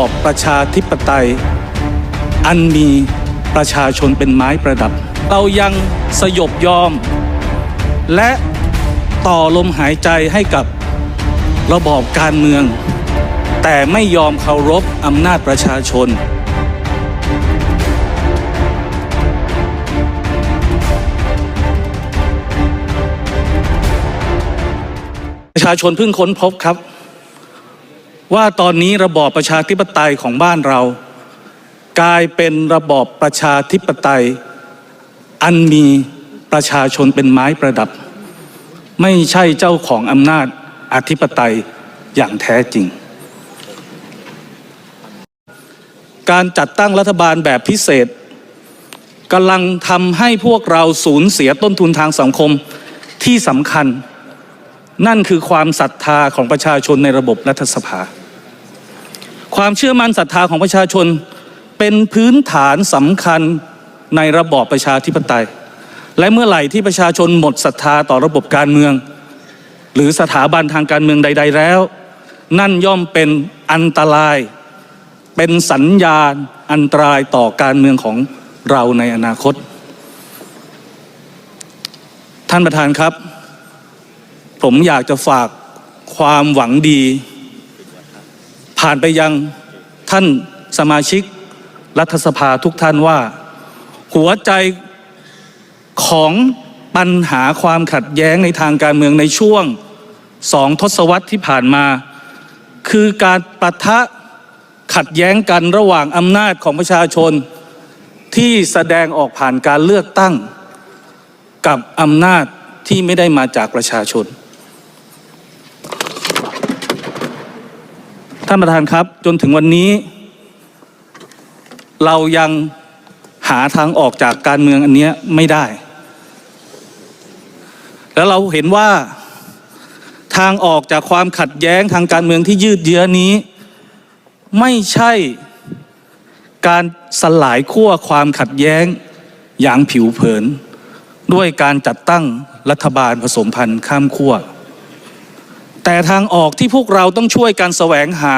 อบประชาธิปไตย อันมีประชาชนเป็นไม้ประดับ เรายังสยบยอม และต่อลมหายใจให้กับระบอบการเมือง แต่ไม่ยอมเคารพอำนาจประชาชน ประชาชนเพิ่งค้นพบครับ ว่าตอนนี้ระบอบประชาธิปไตยของบ้านเรา กลายเป็นระบอบประชาธิปไตย อันมีประชาชนเป็นไม้ประดับ ไม่ใช่เจ้าของอำนาจอธิปไตยอย่างแท้จริง การจัดตั้งรัฐบาลแบบพิเศษกำลังทำให้พวกเราสูญเสียต้นทุนทางสังคมที่สำคัญ นั่นคือความศรัทธาของประชาชนในระบบรัฐสภา ความเชื่อมั่นศรัทธาของประชาชน เป็นพื้นฐานสำคัญในระบอบประชาธิปไตย และเมื่อไหร่ที่ประชาชนหมดศรัทธาต่อระบบการเมือง หรือสถาบันทางการเมืองใด ๆ แล้ว นั่นย่อมเป็นอันตราย เป็นสัญญาณอันตรายต่อการเมืองของเราในอนาคต ท่านประธานครับ ผมอยากจะฝากความหวังดี ผ่านไปยังท่านสมาชิกรัฐสภาทุกท่านว่า หัวใจของปัญหาความขัดแย้งในทางการเมืองในช่วงสองทศวรรษที่ผ่านมา คือการปะทะขัดแย้งกันระหว่างอำนาจของประชาชน ที่แสดงออกผ่านการเลือกตั้ง กับอำนาจที่ไม่ได้มาจากประชาชน ท่านประธานครับ จนถึงวันนี้ เรายังหาทางออกจากการเมืองอันนี้ไม่ได้ แล้วเราเห็นว่าทางออกจากความขัดแย้งทางการเมืองที่ยืดเยื้อนี้ ไม่ใช่การสลายขั้วความขัดแย้งอย่างผิวเผิน ด้วยการจัดตั้งรัฐบาลผสมพันธ์ข้ามขั้ว แต่ทางออกที่พวกเราต้องช่วยกันแสวงหา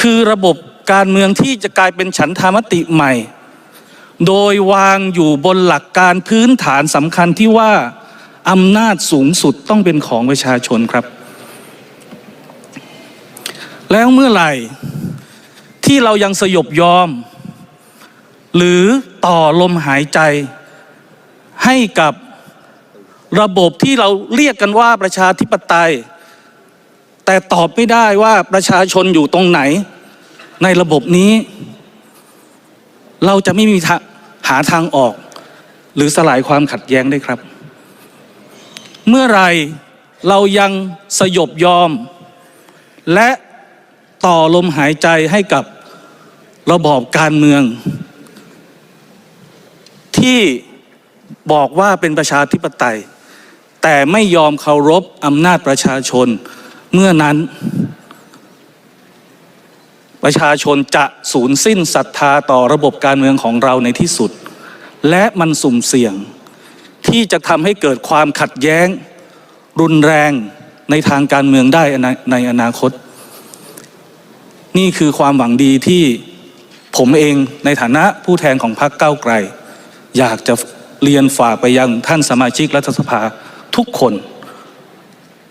คือระบบการเมืองที่จะกลายเป็นฉันทามติใหม่ โดยวางอยู่บนหลักการพื้นฐานสำคัญที่ว่าอำนาจสูงสุดต้องเป็นของประชาชนครับ แล้วเมื่อไหร่ที่เรายังสยบยอม หรือต่อลมหายใจให้กับ ระบบที่เราเรียกกันว่าประชาธิปไตย แต่ตอบไม่ได้ว่าประชาชนอยู่ตรงไหน ในระบบนี้ เราจะไม่มีทางหาทางออก หรือสลายความขัดแย้งได้ครับ เมื่อไรเรายังสยบยอม และต่อลมหายใจให้กับระบอบการเมือง ที่บอกว่าเป็นประชาธิปไตย แต่ไม่ยอมเคารพอำนาจประชาชน เมื่อนั้น ประชาชนจะสูญสิ้นศรัทธาต่อระบบการเมืองของเราในที่สุด และมันสุ่มเสี่ยง ที่จะทำให้เกิดความขัดแย้ง รุนแรงในทางการเมืองได้ในในอนาคต นี่คือความหวังดีที่ผมเองในฐานะผู้แทนของพรรคก้าวไกล อยากจะเรียนฝากไปยังท่านสมาชิกรัฐสภา ทุกคน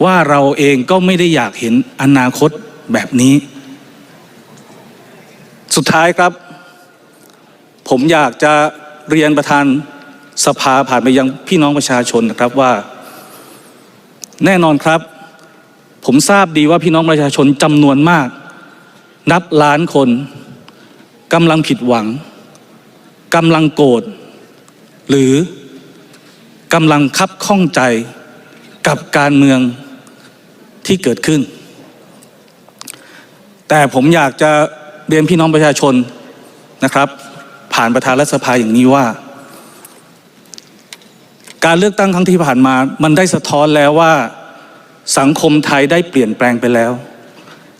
ว่าเราเองก็ไม่ได้อยากเห็นอนาคตแบบนี้ สุดท้ายครับ ผมอยากจะเรียนประธานสภาผ่านไปยังพี่น้องประชาชนนะครับว่า แน่นอนครับ ผมทราบดีว่าพี่น้องประชาชนจำนวนมาก นับล้านคนกำลังผิดหวังกำลังโกรธหรือกำลังคับข้องใจ กับการเมืองที่เกิดขึ้น แต่ผมอยากจะเรียนพี่น้องประชาชนนะครับ ผ่านประธานรัฐสภาอย่างนี้ว่า การเลือกตั้งครั้งที่ผ่านมา มันได้สะท้อนแล้วว่าสังคมไทยได้เปลี่ยนแปลงไปแล้ว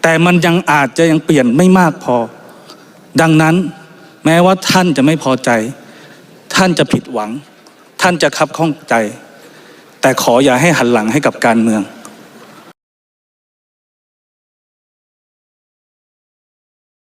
แต่มันยังอาจจะยังเปลี่ยนไม่มากพอ ดังนั้นแม้ว่าท่านจะไม่พอใจ ท่านจะผิดหวัง ท่านจะคับข้องใจ แต่ขออย่าให้หันหลังให้กับการเมือง